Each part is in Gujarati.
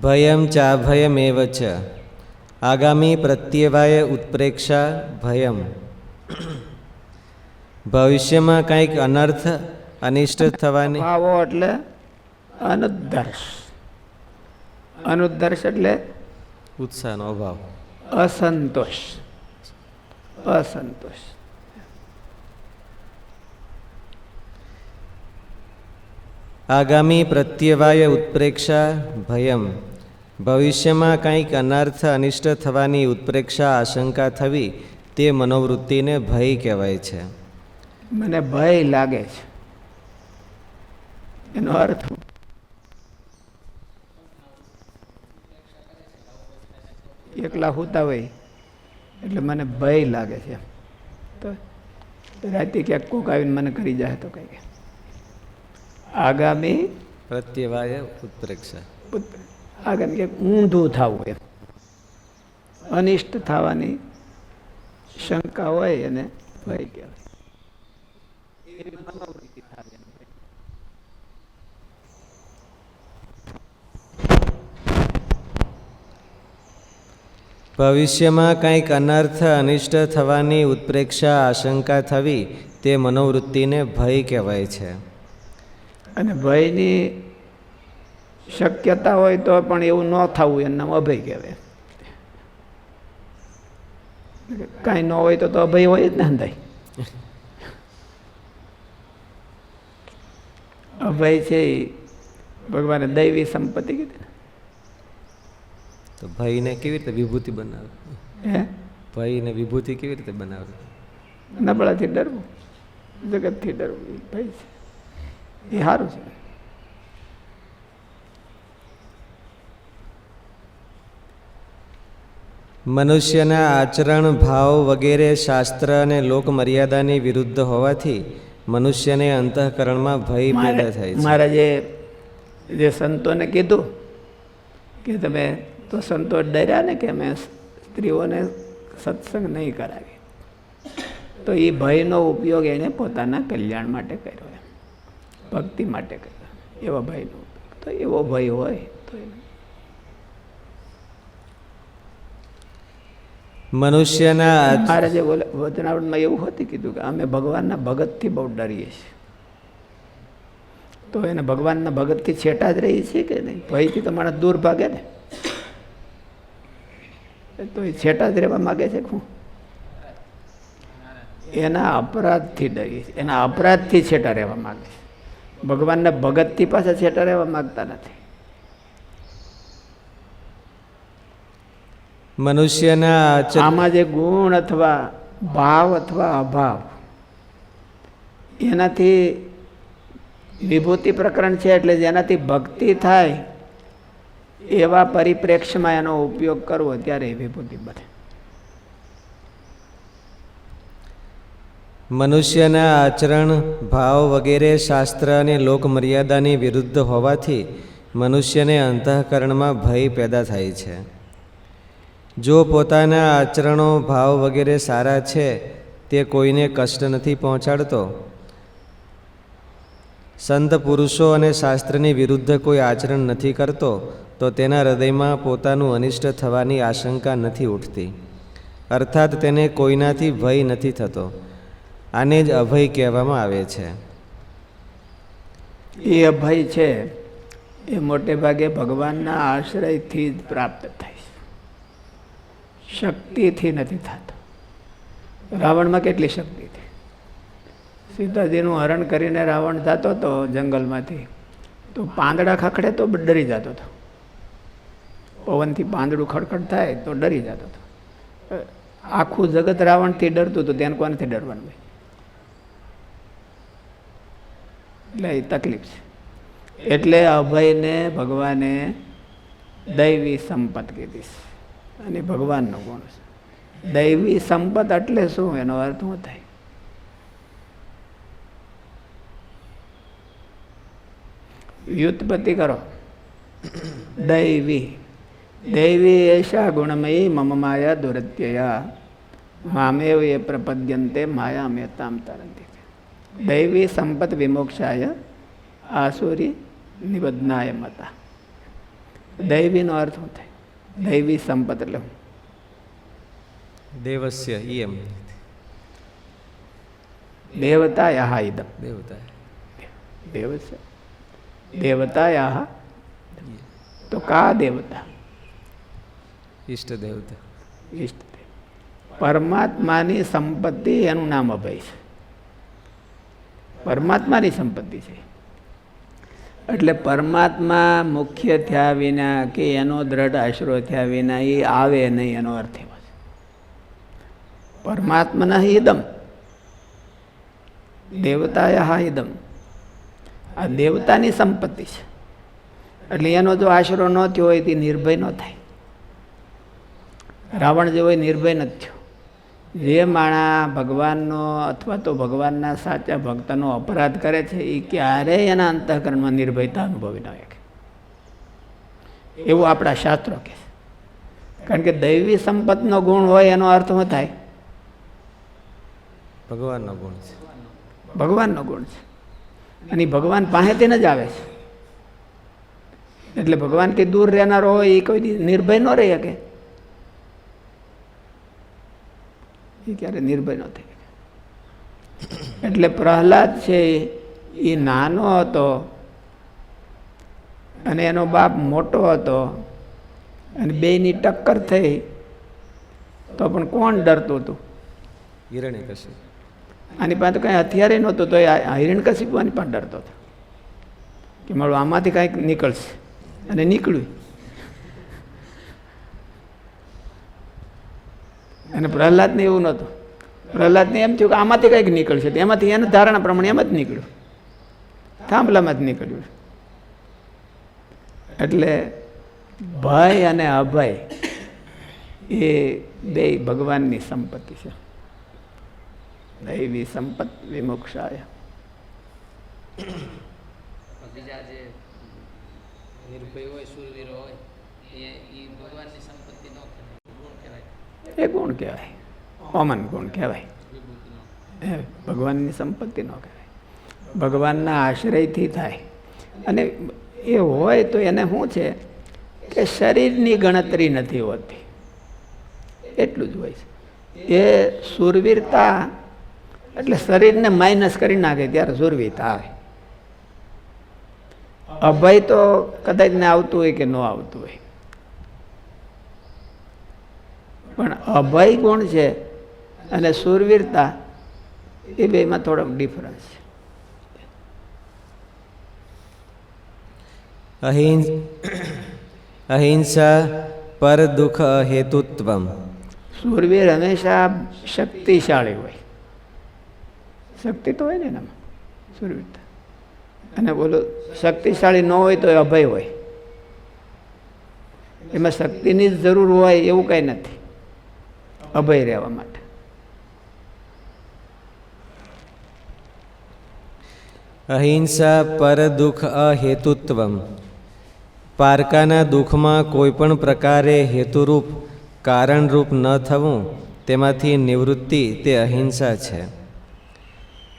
ભયમ ચાભયમેવ ચ આગામી પ્રત્યેવાય ઉત્પ્રેક્ષા ભયમ. ભવિષ્યમાં કંઈક અનર્થ અનિષ્ટ થવાની? ભાવો એટલે અનુદર્શ અનુદર્શ એટલે ઉત્સાહનો અભાવ. અસંતોષ. અસંતોષ. આગામી પ્રત્યેવાય ઉત્પ્રેક્ષા ભયમ. ભવિષ્યમાં કંઈક અનર્થ અનિષ્ટ થવાની ઉત્પ્રેક્ષા આશંકા થવી તે મનોવૃત્તિને ભય કહેવાય છે. મને ભય લાગે છે. એનો અર્થ એકલા હોતા હોય એટલે મને ભય લાગે છે. તો રાતે ક્યાંક કોક આવીને મને કરી જાય તો કંઈક. આગામી પ્રત્યવાય ઉત્પ્રેક્ષા. પુત્ર આગળ કે ઊંધું થવું એમ. અનિષ્ટ થવાની શંકા હોય એને ભય કહેવાય. ભવિષ્યમાં કંઈક અનર્થ અનિષ્ટ થવાની ઉત્પ્રેક્ષા આશંકા થવી તે મનોવૃત્તિને ભય કહેવાય છે. અને ભયની શક્યતા હોય તો પણ એવું ન થવું એનું નામ અભય કહેવાય. કાંઈ ન હોય તો તો અભય હોય જ ને અંદાય અભય છે એ ભગવાને દૈવી સંપત્તિ કીધી ને. તો ભયને કેવી રીતે વિભૂતિ બનાવે? હે? ભયને વિભૂતિ કેવી રીતે બનાવે? નબળાથી ડરવું જગતથી ડરવું ભય છે. એ સારું છે. મનુષ્યના આચરણ ભાવ વગેરે શાસ્ત્ર અને લોકમર્યાદાની વિરુદ્ધ હોવાથી મનુષ્યને અંતઃકરણમાં ભય પેદા થાય છે. મારા જે જે સંતોને કીધું કે તમે તો સંતો ડર્યા ને કે અમે સ્ત્રીઓને સત્સંગ નહીં કરાવી તો એ ભયનો ઉપયોગ એણે પોતાના કલ્યાણ માટે કર્યો ભક્તિ માટે કર્યો એવા ભયનો ઉપયોગ. તો એવો ભય હોય તો એને મનુષ્યના મહારાજે બોલે વચનાવટમાં એવું હતું કીધું કે અમે ભગવાનના ભગતથી બહુ ડરીએ છીએ. તો એને ભગવાનના ભગતથી છેટા જ રહી છીએ કે નહીં? ભયથી તો માણસ દૂર ભાગે ને. તો એ છેટા જ રહેવા માગે છે હું? એના અપરાધથી ડરીએ છીએ. એના અપરાધથી છેટા રહેવા માગે છે. ભગવાનના ભગતથી પાછા છેટા રહેવા માગતા નથી. મનુષ્યના આમાં જે ગુણ અથવા ભાવ અથવા અભાવ એનાથી વિભૂતિ પ્રકરણ છે એટલે જેનાથી ભક્તિ થાય એવા પરિપ્રેક્ષ્યમાં એનો ઉપયોગ કરવો ત્યારે વિભૂતિ બને. મનુષ્યના આચરણ ભાવ વગેરે શાસ્ત્ર અને લોકમર્યાદાની વિરુદ્ધ હોવાથી મનુષ્યને અંતઃકરણમાં ભય પેદા થાય છે. જો પોતાના આચરણો, ભાવ વગેરે સારા છે, તે કોઈને કષ્ટ નથી પહોંચાડતો. સંત પુરુષો અને શાસ્ત્રની વિરુદ્ધ કોઈ આચરણ નથી કરતો, તો તેના હૃદયમાં પોતાનું અનિષ્ટ થવાની આશંકા નથી ઉઠતી. અર્થાત તેને કોઈનાથી ભય નથી થતો. આને જ અભય કહેવામાં આવે છે. એ અભય છે, એ મોટે ભાગે ભગવાનના આશ્રયથી જ પ્રાપ્ત થાય શક્તિથી નથી થતો. રાવણમાં કેટલી શક્તિ હતી? સીતાજીનું હરણ કરીને રાવણ જતો હતો જંગલમાંથી. તો પાંદડા ખખડે તો ડરી જતો હતો. પવનથી પાંદડું ખડખડ થાય તો ડરી જતો હતો. આખું જગત રાવણથી ડરતું હતું તેને કોનાથી ડરવાનું ભાઈ એટલે એ તકલીફ છે. એટલે અભયને ભગવાને દૈવી સંપત્તિ કીધી છે. અને ભગવાનનો ગુણ છે. દૈવી સંપત એટલે શું? એનો અર્થ શું થાય? વ્યુત્પત્તિ કરો. દૈવી. દૈવી એશા ગુણમયી મમ માયા દુરત્યયા. મામેવ એ પ્રપદ્યંતે માયા મેતામ તરંતી. દૈવી સંપત વિમોક્ષાય આસુરી નિબદ્ધનાય મતા. દૈવીનો અર્થ શું થાય? દૈવી સંપત એટલે દેવસ્ય ઈયમ દેવતા યાહ ઇદમ દેવતા દેવસ્ય દેવતા યાહ તો કા દેવતા ઈષ્ટ દેવતા ઈષ્ટ પરમાત્માની સંપત્તિ એનું નામ અભય છે પરમાત્માની સંપત્તિ છે એટલે પરમાત્મા મુખ્ય થયા વિના કે એનો દ્રઢ આશરો થયા વિના એ આવે નહીં એનો અર્થ એવો છે. પરમાત્માના હિદમ દેવતાય હા ઈદમ આ દેવતાની સંપત્તિ છે. એટલે એનો જો આશરો ન થયો હોય તે નિર્ભય ન થાય. રાવણ જેવો નિર્ભય નથી થયો. જે માણા ભગવાનનો અથવા તો ભગવાનના સાચા ભક્તનો અપરાધ કરે છે એ ક્યારેય એના અંતઃકરણમાં નિર્ભયતા અનુભવી ન શકે. એવું આપણા શાસ્ત્રો કહે છે. કારણ કે દૈવી સંપત્તિનો ગુણ હોય એનો અર્થ શું થાય. ભગવાનનો ગુણ છે. ભગવાનનો ગુણ છે. અને ભગવાન પાસેથી જ આવે છે. એટલે ભગવાનથી દૂર રહેનારો હોય એ કોઈ નિર્ભય ન રહી શકે. એ ક્યારે નિર્ભય ન થઈ એટલે પ્રહલાદ છે એ નાનો હતો અને એનો બાપ મોટો હતો અને બેયની ટક્કર થઈ તો પણ કોણ ડરતું હતું? હિરણ કશું આની પાસે કંઈ હથિયારે નહોતું તો એ હિરણ કશીપવાની પણ ડરતો હતો કે મારું આમાંથી કાંઈક નીકળશે. અને નીકળ્યું. અને પ્રહલાદને એવું નહોતું. પ્રહલાદને એમ થયું કે આમાંથી કંઈક નીકળશે તો એમાંથી એના ધારણા પ્રમાણે એમ જ નીકળ્યું. થાંભલામાં જ નીકળ્યું. એટલે ભય અને અભય એ બે ભગવાનની સંપત્તિ છે. દૈવી સંપત્તિ વિમોક્ષાય. નિર્ભય હોય શૂરવીર હોય, એ ભગવાનની સંપત્તિ ન એ ગુણ કહેવાય. કોમન ગુણ કહેવાય. ભગવાનની સંપત્તિ નો કહેવાય. ભગવાનના આશ્રયથી થાય. અને એ હોય તો એને શું છે કે શરીરની ગણતરી નથી હોતી. એટલું જ હોય છે. એ સુરવીરતા એટલે શરીરને માઇનસ કરી નાખે ત્યારે સુરવીરતા આવે અભય તો કદાચ ને આવતું હોય કે ન આવતું હોય. પણ અભય ગુણ છે અને સુરવીરતા એ બેમાં થોડોક ડિફરન્સ છે. અહિં અહિંસા પર દુઃખ હેતુત્વમ સુરવીર હંમેશા શક્તિશાળી હોય. શક્તિ તો હોય ને એનામાં સુરવીરતા. અને બોલો શક્તિશાળી ન હોય તો એ અભય હોય. એમાં શક્તિની જ જરૂર હોય એવું કંઈ નથી. અભય રહેવા માટે. અહિંસા પર દુઃખ અહેતુત્વમ. પારકાના દુઃખમાં કોઈ પણ પ્રકારે હેતુરૂપ કારણરૂપ ન થવું તેમાંથી નિવૃત્તિ તે અહિંસા છે.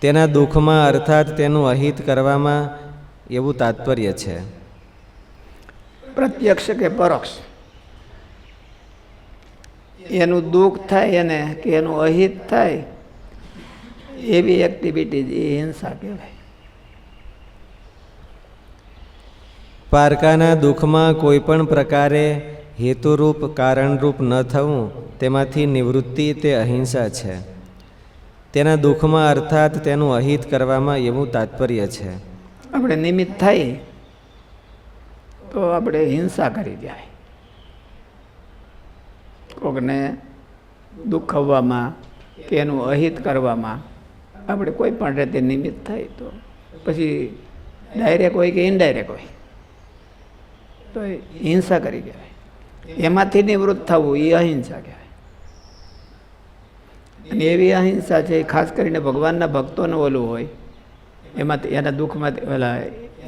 તેના દુઃખમાં અર્થાત તેનું અહિત કરવામાં એવું તાત્પર્ય છે. પ્રત્યક્ષ કે પરોક્ષ? એનું દુઃખ થાય એને કે એનું અહિત થાય એવી એક્ટિવિટી એ હિંસા કહેવાય. પારકાના દુઃખમાં કોઈ પણ પ્રકારે હેતુરૂપ કારણરૂપ ન થવું તેમાંથી નિવૃત્તિ તે અહિંસા છે. તેના દુઃખમાં અર્થાત તેનું અહિત કરવામાં એવું તાત્પર્ય છે. આપણે નિમિત્ત થાય તો આપણે હિંસા કરી જાય. કોકને દુખવવામાં કે એનું અહિત કરવામાં આપણે કોઈ પણ રીતે નિમિત્ત થાય તો. પછી ડાયરેક્ટ હોય કે ઇનડાયરેક્ટ હોય. તો એ હિંસા કરી કહેવાય. એમાંથી નિવૃત્ત થવું એ અહિંસા કહેવાય. અને એવી અહિંસા છે, ખાસ કરીને ભગવાનના ભક્તોને ઓલું હોય, એમાંથી એના દુઃખમાંથી, ઓલા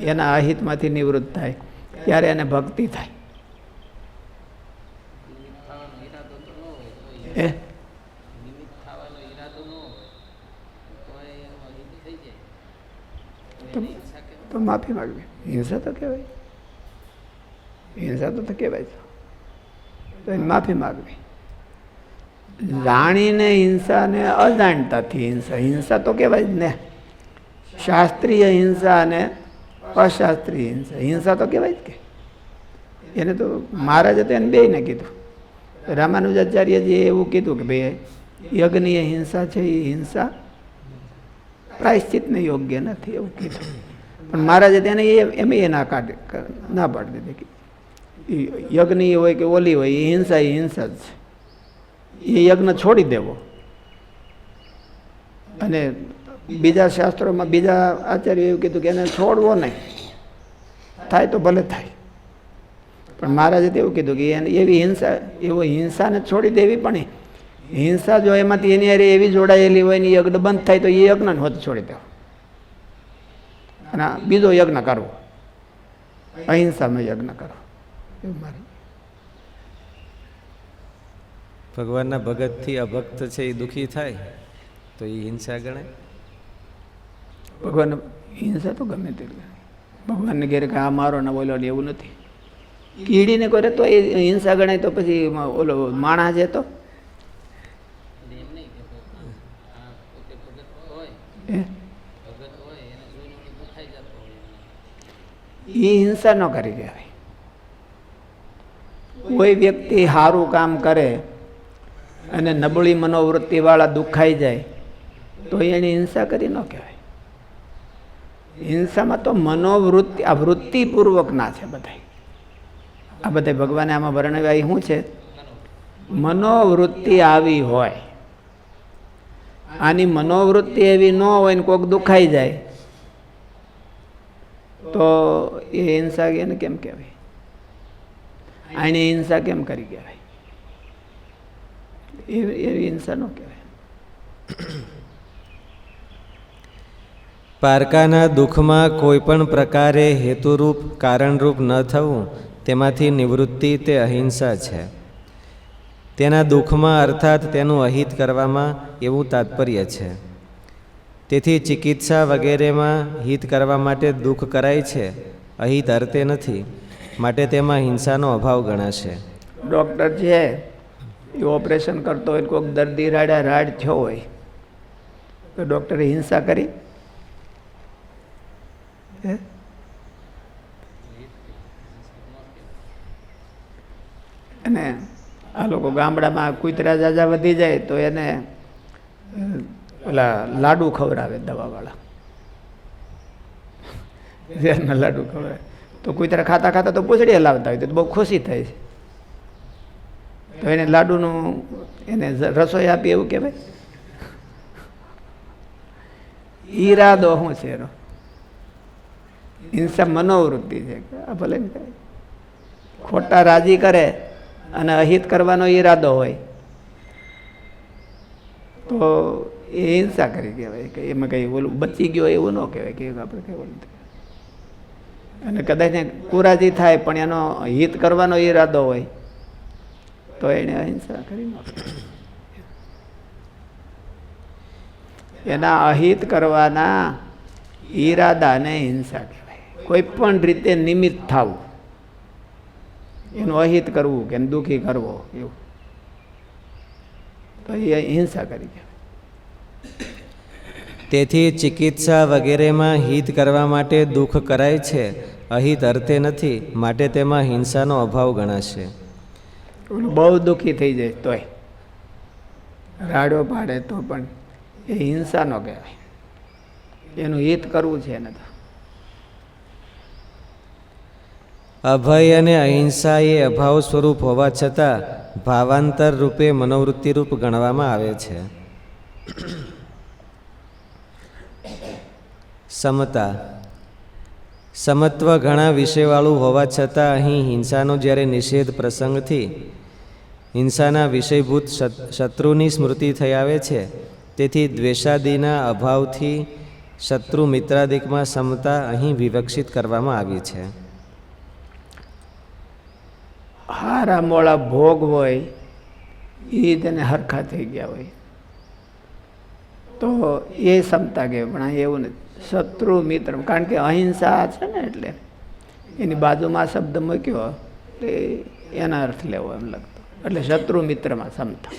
એના અહિતમાંથી નિવૃત્ત થાય, ત્યારે એને ભક્તિ થાય નિમિત્ત થવાનો ઈરાદો તો ન હોય તો એ નિમિત્ત થવાનો ઈરાદો ન હોય તો એનો અહિત થઈ જાય તો એને હિંસા કહેવાય તો માફી માગવી. હિંસા તો કહેવાય. હિંસા તો કહેવાય તો એની માફી માગવી. જાણીને હિંસાને અજાણતાથી હિંસા. હિંસા તો કહેવાય જ ને. શાસ્ત્રીય હિંસા અને અશાસ્ત્રીય હિંસા. હિંસા તો કહેવાય જ કે. એને તો મહારાજે તો એને બેયને કીધું. રામાનુજાચાર્યજીએ એવું કીધું કે ભાઈ યજ્ઞીય હિંસા છે એ હિંસા પ્રાયશ્ચિતને યોગ્ય નથી એવું કીધું. પણ મહારાજે તેને એ એમ એ ના કાઢે, ના પાડી દીધી ઈ યજ્ઞીય હોય કે ઓલી હોય એ હિંસા એ હિંસા જ છે. એ યજ્ઞ છોડી દેવો. અને બીજા શાસ્ત્રોમાં બીજા આચાર્ય એવું કીધું કે એને છોડવો નહીં. થાય તો ભલે થાય. પણ મહારાજે તો એવું કીધું કે એને એવી હિંસા એવો હિંસાને છોડી દેવી પણ હિંસા જો એમાંથી એની હારે એવી જોડાયેલી હોય ને યજ્ઞ બંધ થાય તો એ યજ્ઞને હોત છોડી દેવો. અને બીજો યજ્ઞ કરવો. અહિંસાનો યજ્ઞ કરવો. એવું મારે. ભગવાનના ભગતથી અભક્ત છે એ દુઃખી થાય તો એ હિંસા ગણાય ભગવાન હિંસા તો ગમે તે. ભગવાનને ઘેર કે આ મારો ને બોલો એવું નથી. કીડીને કરે તો એ હિંસા ગણાય તો પછી ઓલો માણસ છે તો. એ હિંસા ન કરી કહેવાય કોઈ વ્યક્તિ સારું કામ કરે અને નબળી મનોવૃત્તિવાળા દુખાઈ જાય, તો એની હિંસા કરી ન કહેવાય. હિંસામાં તો મનોવૃત્તિ, આ વૃત્તિપૂર્વક ના છે બધા આ બધા ભગવાને આમાં વર્ણવ્યા શું છે? મનોવૃત્તિ આવી હોય. આની મનોવૃત્તિ એવી ન હોય ને કોઈક દુખાઈ જાય, તો એ હિંસા એને કેમ કહેવાય? આને હિંસા કેમ કરી કહેવાય? એવી હિંસા ન કહેવાય. પારકાના દુઃખમાં કોઈ પણ પ્રકારે હેતુરૂપ, કારણરૂપ ન થવું તેમાંથી નિવૃત્તિ તે અહિંસા છે. તેના દુઃખમાં અર્થાત તેનું અહિત કરવામાં એવું તાત્પર્ય છે. તેથી ચિકિત્સા વગેરેમાં હિત કરવા માટે દુઃખ કરાય છે, અહિત અર્થે નથી, માટે તેમાં હિંસાનો અભાવ ગણાશે. ડૉક્ટર છે એ ઓપરેશન કરતો હોય કોઈક દર્દી રાડા રાડ થયો હોય, તો ડૉક્ટરે હિંસા કરી? હે? અને આ લોકો ગામડામાં કૂતરા જાજા વધી જાય તો એને ઓલા લાડુ ખવડાવે દવાવાળા. ઝેરના લાડુ ખવડાવે. તો કૂતરા ખાતા ખાતા તો પૂછડી હલાવતા હોય તો બહુ ખુશી થાય છે. તો એને લાડુનું એને રસોઈ આપી એવું કહેવાય? ઈરાદો શું છે એનો? હિંસા મનોવૃત્તિ છે. આ ભલે ખોટા રાજી કરે. અને અહિત કરવાનો ઈરાદો હોય. તો એ હિંસા કરી કહેવાય કે એમાં કંઈ ઓલું બચી ગયો એવું ન કહેવાય કે આપણે કહેવું અને કદાચ કુરાજી થાય પણ એનો હિત કરવાનો ઈરાદો હોય, તો એને અહિંસા કરી એના અહિત કરવાના ઈરાદાને હિંસા કહેવાય. કોઈ પણ રીતે નિમિત્ત થવું. એનું અહિત કરવું કે દુઃખી કરવો એવું. તો એ હિંસા કરી કહેવાય. તેથી ચિકિત્સા વગેરેમાં હિત કરવા માટે દુઃખ કરાય છે અહિત અર્થે નથી માટે તેમાં હિંસાનો અભાવ ગણાશે. બહુ દુઃખી થઈ જાય તોય. રાડો પાડે તો પણ એ હિંસાનો કહેવાય. એનું હિત કરવું છે એને તો. અભય અને અહિંસા એ અભાવ સ્વરૂપ હોવા છતાં ભાવાંતર રૂપે મનોવૃત્તિ રૂપ ગણવામાં આવે છે. સમતા. સમત્વ ઘણા વિષયવાળું હોવા છતાં અહીં હિંસાનો જ્યારે નિષેધ પ્રસંગથી હિંસાના વિષયભૂત શત- શત્રુની સ્મૃતિ થઈ આવે છે, તેથી દ્વેષાદિના અભાવથી શત્રુ મિત્રાદિકમાં સમતા અહીં વિવક્ષિત કરવામાં આવી છે. હારા મોળા ભોગ હોય એ તેને હરખા થઈ ગયા હોય. તો એ ક્ષમતા કે પણ અહીં એવું નથી. શત્રુ મિત્ર, કારણ કે અહિંસા છે ને એટલે, એની બાજુમાં શબ્દ મૂક્યો એ એના અર્થ લેવો એમ લગતો. એટલે શત્રુ મિત્રમાં સમતા.